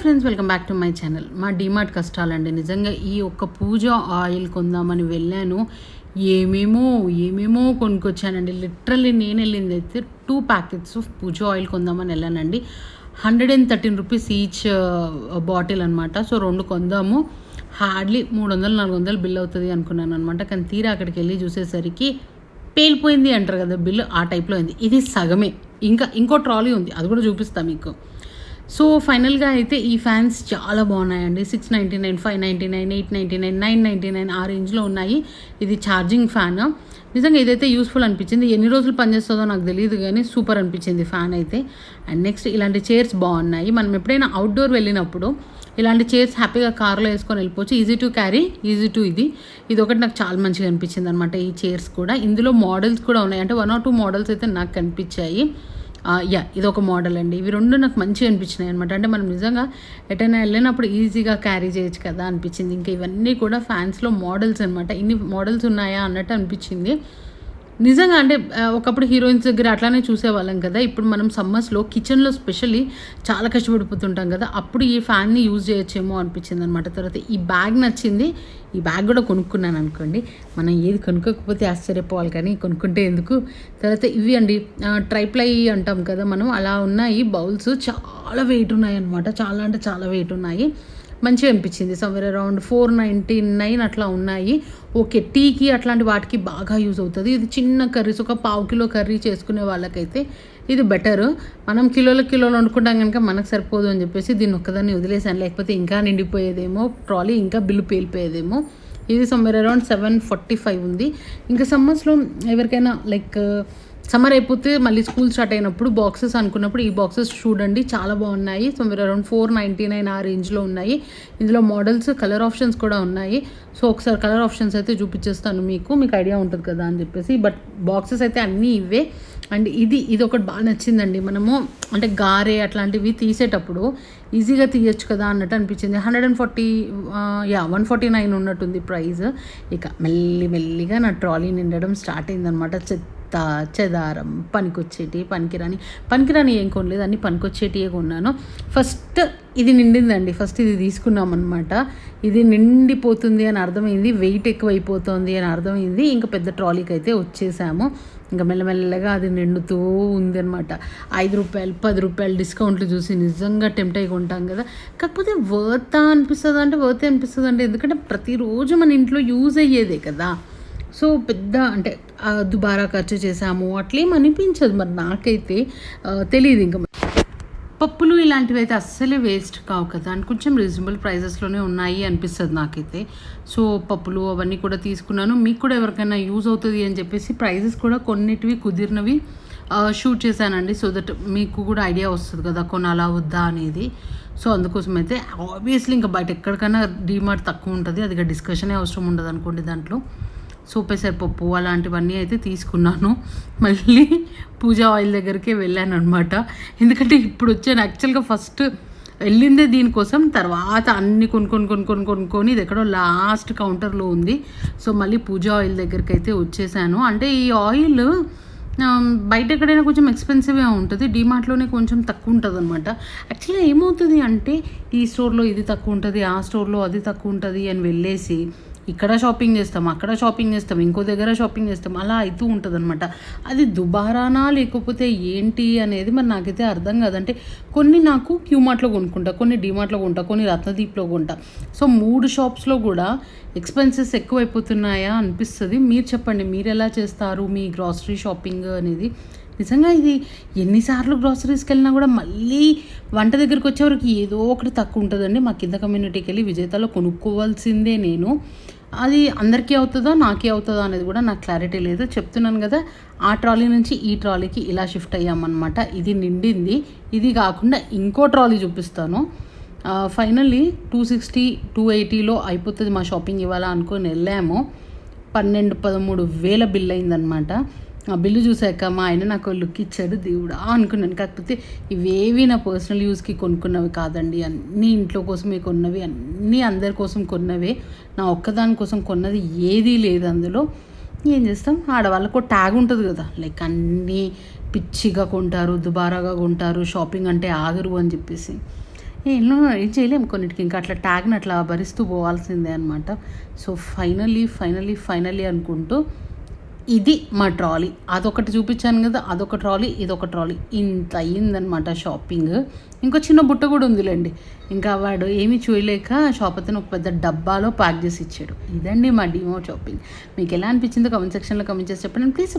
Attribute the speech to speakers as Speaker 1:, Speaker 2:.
Speaker 1: Friends welcome back to my channel మా డిమార్ట్ కష్టాలండి. నిజంగా ఈ ఒక్క పూజ ఆయిల్ కొందామని వెళ్ళాను. ఏమేమో ఏమేమో కొనుక్కొచ్చానండి. లిటరల్లీ నేను వెళ్ళింది అయితే two packets of Pooja oil కొందామని వెళ్ళానండి. Hundred and thirteen rupees each bottle అనమాట సో రెండు కొందాము. హార్డ్లీ మూడు వందలు నాలుగు వందలు బిల్ అవుతుంది అనుకున్నాను అనమాట కానీ తీరా అక్కడికి వెళ్ళి చూసేసరికి పేలిపోయింది అంటారు కదా బిల్లు ఆ టైప్లో అయింది. ఇది సగమే. ఇంకా ఇంకో ట్రాలీ ఉంది. అది కూడా చూపిస్తాను మీకు. సో ఫైనల్గా అయితే ఈ ఫ్యాన్స్ చాలా బాగున్నాయండి. Six ninety nine five ninety nine eight ninety nine nine ninety nine ఆ రేంజ్లో ఉన్నాయి. ఇది ఛార్జింగ్ ఫ్యాన్. నిజంగా ఇదైతే యూస్ఫుల్ అనిపించింది. ఎన్ని రోజులు పనిచేస్తుందో నాకు తెలియదు కానీ సూపర్ అనిపించింది ఫ్యాన్ అయితే. అండ్ నెక్స్ట్ ఇలాంటి చైర్స్ బాగున్నాయి. మనం ఎప్పుడైనా అవుట్డోర్ వెళ్ళినప్పుడు ఇలాంటి చైర్స్ హ్యాపీగా కార్లో వేసుకొని వెళ్ళిపోవచ్చు. Easy to carry easy to ఇది. ఇది ఒకటి నాకు చాలా మంచిగా అనిపించింది అనమాట ఈ చైర్స్ కూడా. ఇందులో మోడల్స్ కూడా ఉన్నాయి. అంటే వన్ ఆర్ టూ మోడల్స్ అయితే నాకు కనిపించాయి. యా ఇది ఒక మోడల్ అండి. ఇవి రెండు నాకు మంచిగా అనిపించినాయి అనమాట అంటే మనం నిజంగా ఎటైనా వెళ్ళినప్పుడు ఈజీగా క్యారీ చేయొచ్చు కదా అనిపించింది. ఇంకా ఇవన్నీ కూడా ఫ్యాన్స్లో మోడల్స్ అనమాట ఇన్ని మోడల్స్ ఉన్నాయా అన్నట్టు అనిపించింది. నిజంగా అంటే ఒకప్పుడు హీరోయిన్స్ దగ్గర అట్లానే చూసేవాళ్ళం కదా. ఇప్పుడు మనం సమ్మర్స్లో కిచెన్లో స్పెషల్లీ చాలా కష్టపడిపోతుంటాం కదా. అప్పుడు ఈ ఫ్యాన్ని యూజ్ చేయొచ్చేమో అనిపించింది అనమాట తర్వాత ఈ బ్యాగ్ నచ్చింది. ఈ బ్యాగ్ కూడా కొనుక్కున్నాను అనుకోండి. మనం ఏది కొనుక్కోకపోతే ఆశ్చర్యపోవాలి కానీ కొనుక్కుంటే ఎందుకు? తర్వాత ఇవి అండి ట్రైప్లై అంటాం కదా మనం. అలా ఉన్నాయి బౌల్స్. చాలా వెయిట్ ఉన్నాయి అనమాట చాలా అంటే చాలా వెయిట్ ఉన్నాయి. మంచిగా అనిపించింది. Somewhere around four ninety nine అట్లా ఉన్నాయి. ఓకే టీకి అట్లాంటి వాటికి బాగా యూజ్ అవుతుంది. ఇది చిన్న కర్రీస్ ఒక పావు కిలో కర్రీ చేసుకునే వాళ్ళకైతే ఇది బెటర్. మనం కిలోల కిలోలు వండుకుంటాం కనుక మనకు సరిపోదు అని చెప్పేసి దీన్ని ఒక్కదాన్ని వదిలేసాను లేకపోతే ఇంకా నిండిపోయేదేమో ట్రాలీ ఇంకా బిల్లు పేలిపోయేదేమో. ఇది somewhere around seven forty five ఉంది. ఇంకా సమ్మర్స్లో ఎవరికైనా లైక్ సమ్మర్ అయిపోతే మళ్ళీ స్కూల్ స్టార్ట్ అయినప్పుడు బాక్సెస్ అనుకున్నప్పుడు ఈ బాక్సెస్ చూడండి చాలా బాగున్నాయి. సో మీరు అరౌండ్ ఫోర్ నైంటీ నైన్ ఆ రేంజ్లో ఉన్నాయి. ఇందులో మోడల్స్ కలర్ ఆప్షన్స్ కూడా ఉన్నాయి. సో ఒకసారి కలర్ ఆప్షన్స్ అయితే చూపించేస్తాను మీకు. మీకు ఐడియా ఉంటుంది కదా అని చెప్పేసి. బట్ బాక్సెస్ అయితే అన్నీ ఇవే. అండ్ ఇది ఇది ఒకటి బాగా నచ్చిందండి. మనము అంటే గారే అట్లాంటివి తీసేటప్పుడు ఈజీగా తీయచ్చు కదా అన్నట్టు అనిపించింది. Hundred and forty yeah one forty nine ఉన్నట్టుంది ప్రైస్. ఇక మెల్లి మెల్లిగా నా ట్రాలీ నిండడం స్టార్ట్ అయిందనమాట చెత్త చెదారం పనికొచ్చేటి పనికిరాని పనికిరాని ఏం కొనలేదు అన్నీ పనికొచ్చేటివే కొన్నాను. ఫస్ట్ ఇది నిండిందండి ఫస్ట్ ఇది తీసుకున్నాం అనమాట ఇది నిండిపోతుంది అని అర్థమైంది వెయిట్ ఎక్కువైపోతుంది అని అర్థమైంది ఇంకా పెద్ద ట్రాలీకి అయితే వచ్చేసాము. ఇంకా మెల్లమెల్లగా అది నిండుతూ ఉంది అనమాట ఐదు రూపాయలు పది రూపాయలు డిస్కౌంట్లు చూసి నిజంగా టెంప్ట్ అయి కొంటాం కదా. కాకపోతే వర్తా అనిపిస్తుంది అంటే వర్తే అనిపిస్తుంది అంటే ఎందుకంటే ప్రతిరోజు మన ఇంట్లో యూజ్ అయ్యేదే కదా. సో పెద్ద అంటే దుబారా ఖర్చు చేసాము అట్లేం అనిపించదు మరి నాకైతే తెలియదు ఇంకా. పప్పులు ఇలాంటివి అయితే అస్సలే వేస్ట్ కావు కదా అని కొంచెం రీజనబుల్ ప్రైజెస్లోనే ఉన్నాయి అనిపిస్తుంది నాకైతే. సో పప్పులు అవన్నీ కూడా తీసుకున్నాను. మీకు కూడా ఎవరికైనా యూజ్ అవుతుంది అని చెప్పేసి ప్రైజెస్ కూడా కొన్నిటివి కుదిరినవి షూట్ చేశానండి. సో దట్ మీకు కూడా ఐడియా వస్తుంది కదా కొనాలా వద్దా అనేది. సో అందుకోసం అయితే ఆబ్వియస్లీ ఇంకా బయట ఎక్కడికైనా డీమార్ట్ తక్కువ ఉంటుంది. అది డిస్కషనే అవసరం ఉండదు అనుకోండి దాంట్లో. సో పప్పు అలాంటివన్నీ అయితే తీసుకున్నాను. మళ్ళీ పూజా ఆయిల్ దగ్గరికే వెళ్ళాను అనమాట ఎందుకంటే ఇప్పుడు వచ్చాను యాక్చువల్గా ఫస్ట్ వెళ్ళిందే దీనికోసం తర్వాత అన్ని కొనుక్కొని కొనుక్కొని కొనుక్కొని ఇది ఎక్కడో లాస్ట్ కౌంటర్లో ఉంది. సో మళ్ళీ పూజ ఆయిల్ దగ్గరికి అయితే వచ్చేసాను. అంటే ఈ ఆయిల్ బయట ఎక్కడైనా కొంచెం ఎక్స్పెన్సివ్గా ఉంటుంది. డిమార్ట్లోనే కొంచెం తక్కువ ఉంటుంది అనమాట యాక్చువల్గా ఏమవుతుంది అంటే ఈ స్టోర్లో ఇది తక్కువ ఉంటుంది ఆ స్టోర్లో అది తక్కువ ఉంటుంది అని వెళ్ళేసి ఇక్కడ షాపింగ్ చేస్తాం అక్కడ షాపింగ్ చేస్తాం ఇంకో దగ్గర షాపింగ్ చేస్తాం అలా అవుతూ ఉంటుంది అనమాట అది దుబారానా లేకపోతే ఏంటి అనేది మరి నాకైతే అర్థం కాదంటే కొన్ని నాకు క్యూమార్ట్లో కొనుక్కుంటా కొన్ని డీమార్ట్లో కొంటా కొన్ని రత్నదీప్లో కొంటా. సో మూడు షాప్స్లో కూడా ఎక్స్పెన్సెస్ ఎక్కువైపోతున్నాయా అనిపిస్తుంది. మీరు చెప్పండి మీరు ఎలా చేస్తారు మీ గ్రాసరీ షాపింగ్ అనేది? నిజంగా ఇది ఎన్నిసార్లు గ్రాసరీస్కి వెళ్ళినా కూడా మళ్ళీ వంట దగ్గరికి వచ్చేవరకు ఏదో ఒకటి తక్కువ ఉంటుందండి. మా కింద కమ్యూనిటీకి వెళ్ళి విజేతలో కొనుక్కోవాల్సిందే నేను. అది అందరికీ అవుతుందా నాకే అవుతుందా అనేది కూడా నాకు క్లారిటీ లేదు. చెప్తున్నాను కదా ఆ ట్రాలీ నుంచి ఈ ట్రాలీకి ఇలా షిఫ్ట్ అయ్యామన్నమాట. ఇది నిండింది. ఇది కాకుండా ఇంకో ట్రాలీ చూపిస్తాను. ఫైనల్లీ టూ సిక్స్టీ టూ ఎయిటీలో అయిపోతుంది మా షాపింగ్ ఇవ్వాలా అనుకొని వెళ్ళాము. పన్నెండు పదమూడు వేల బిల్ అయిందనమాట ఆ బిల్లు చూశాక మా ఆయన నాకు లుక్ ఇచ్చాడు దేవుడా అనుకున్నాను. కాకపోతే ఇవేవి నా పర్సనల్ యూస్కి కొనుక్కున్నవి కాదండి. అన్నీ ఇంట్లో కోసమే కొన్నవి అన్నీ అందరి కోసం కొన్నవే. నా ఒక్కదాని కోసం కొన్నది ఏదీ లేదు అందులో. ఏం చేస్తాం? ఆడవాళ్ళకు ట్యాగ్ ఉంటుంది కదా. లైక్ అన్నీ పిచ్చిగా కొంటారు దుబారాగా కొంటారు షాపింగ్ అంటే ఆగరు అని చెప్పేసి. ఎన్నో ఏం చేయలేము కొన్నిటికి. ఇంకా అట్లా ట్యాగ్ని అట్లా భరిస్తూ పోవాల్సిందే అనమాట సో ఫైనలీ ఫైనలీ ఫైనలీ అనుకుంటూ ఇది మా ట్రాలీ. అదొకటి చూపించాను కదా అదొక ట్రాలీ ఇదొక ట్రాలీ. ఇంత అయ్యిందనమాట షాపింగ్. ఇంకో చిన్న బుట్ట కూడా ఉందిలేండి. ఇంకా వాడు ఏమీ చూయలేక షాప్ అతను ఒక పెద్ద డబ్బాలో ప్యాక్ చేసి ఇచ్చాడు. ఇదండి మా డిమో షాపింగ్. మీకు ఎలా అనిపించిందో కమెంట్ సెక్షన్లో కమెంట్ చేసి చెప్పండి. ప్లీజ్